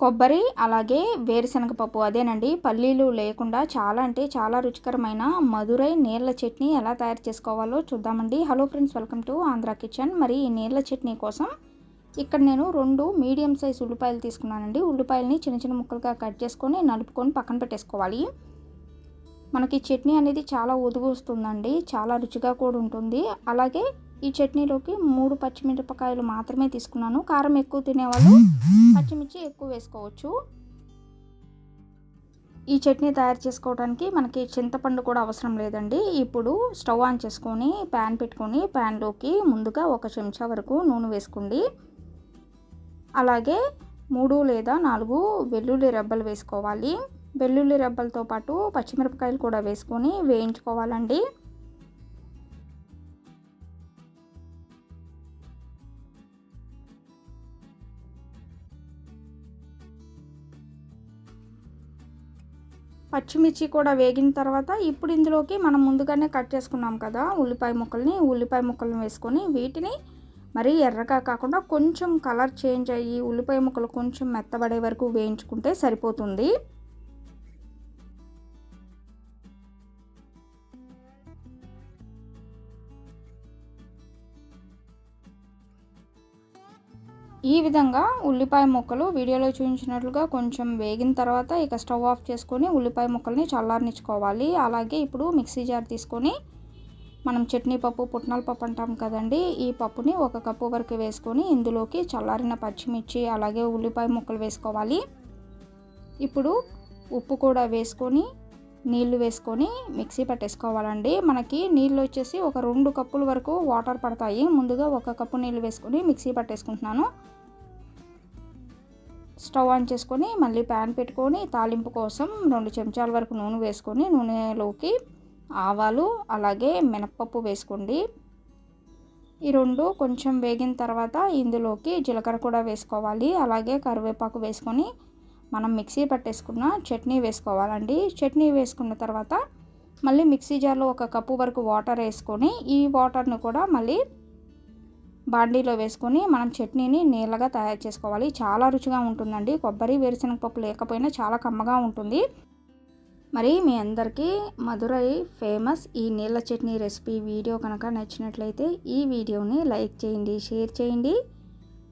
కొబ్బరి అలాగే వేరుశనగ పప్పు అదేనండి. పల్లీలు లేకుండా చాలా అంటే చాలా రుచికరమైన మధురై నీళ్ళ చట్నీ ఎలా తయారు చేసుకోవాలో చూద్దామండి. Hello friends welcome to Andhra kitchen మరి ఈ నీళ్ళ చట్నీ కోసం ఇక్కడ నేను రెండు మీడియం సైజ్ ఉల్లిపాయలు తీసుకున్నానండి. ఉల్లిపాయలని చిన్న చిన్న ముక్కలుగా కట్ చేసుకొని నలుపుకొని పక్కన పెట్టేసుకోవాలి. మనకి చట్నీ అనేది చాలా ఒదుగు వస్తుందండి. చాలా రుచిగా కూడా ఉంటుంది. అలాగే ఈ చట్నీలోకి మూడు పచ్చిమిరపకాయలు మాత్రమే తీసుకున్నాను. కారం ఎక్కువ తినేవాళ్ళు పచ్చిమిర్చి ఎక్కువ వేసుకోవచ్చు. ఈ చట్నీ తయారు చేసుకోవడానికి మనకి చింతపండు కూడా అవసరం లేదండి. ఇప్పుడు స్టవ్ ఆన్ చేసుకొని ప్యాన్ పెట్టుకొని ప్యాన్లోకి ముందుగా ఒక చెంచా వరకు నూనె వేసుకోండి. అలాగే మూడు లేదా నాలుగు వెల్లుల్లి రెబ్బలు వేసుకోవాలి. వెల్లుల్లి రెబ్బలతో పాటు పచ్చిమిరపకాయలు కూడా వేసుకొని వేయించుకోవాలండి. పచ్చిమిర్చి కూడా వేగిన తర్వాత ఇప్పుడు ఇందులోకి మనం ముందుగానే కట్ చేసుకున్నాం కదా ఉల్లిపాయ ముక్కల్ని ఉల్లిపాయ ముక్కలను వేసుకొని వీటిని మరీ ఎర్రగా కాకుండా కొంచెం కలర్ చేంజ్ అయ్యి ఉల్లిపాయ ముక్కలు కొంచెం మెత్తబడే వరకు వేయించుకుంటే సరిపోతుంది. ఈ విధంగా ఉల్లిపాయ ముక్కలు వీడియోలో చూపించినట్లుగా కొంచెం వేగిన తర్వాత ఇక స్టవ్ ఆఫ్ చేసుకొని ఉల్లిపాయ ముక్కల్ని చల్లారనిచ్చుకోవాలి. అలాగే ఇప్పుడు మిక్సీ జార్ తీసుకొని మనం చట్నీ పప్పు పుట్నాల పప్పు అంటాం కదండి ఈ పప్పుని ఒక కప్పు వరకు వేసుకొని ఇందులోకి చల్లారిన పచ్చిమిర్చి అలాగే ఉల్లిపాయ ముక్కలు వేసుకోవాలి. ఇప్పుడు ఉప్పు కూడా వేసుకొని నీళ్ళు వేసుకొని మిక్సీ పట్టేసుకోవాలండి. మనకి నీళ్ళు వచ్చేసి ఒక రెండు కప్పుల వరకు వాటర్ పడతాయి. ముందుగా ఒక కప్పు నీళ్ళు వేసుకొని మిక్సీ పట్టేసుకుంటున్నాను. స్టవ్ ఆన్ చేసుకొని మళ్ళీ ప్యాన్ పెట్టుకొని తాలింపు కోసం రెండు చెంచాల వరకు నూనె వేసుకొని నూనెలోకి ఆవాలు అలాగే మినప్పప్పు వేసుకోండి. ఈ రెండు కొంచెం వేగిన తర్వాత ఇందులోకి జీలకర్ర కూడా వేసుకోవాలి. అలాగే కరివేపాకు వేసుకొని మనం మిక్సీ పట్టేసుకున్న చట్నీ వేసుకోవాలండి. చట్నీ వేసుకున్న తర్వాత మళ్ళీ మిక్సీ జార్లో ఒక కప్పు వరకు వాటర్ వేసుకొని ఈ వాటర్ను కూడా మళ్ళీ బాండీలో వేసుకొని మనం చట్నీని నీళ్ళగా తయారు చేసుకోవాలి. చాలా రుచిగా ఉంటుందండి. కొబ్బరి వేరుశనగ పప్పు లేకపోయినా చాలా కమ్మగా ఉంటుంది. మరి మీ అందరికీ మధురై ఫేమస్ ఈ నీళ్ళ చట్నీ రెసిపీ వీడియో కనుక నచ్చినట్లయితే ఈ వీడియోని లైక్ చేయండి షేర్ చేయండి.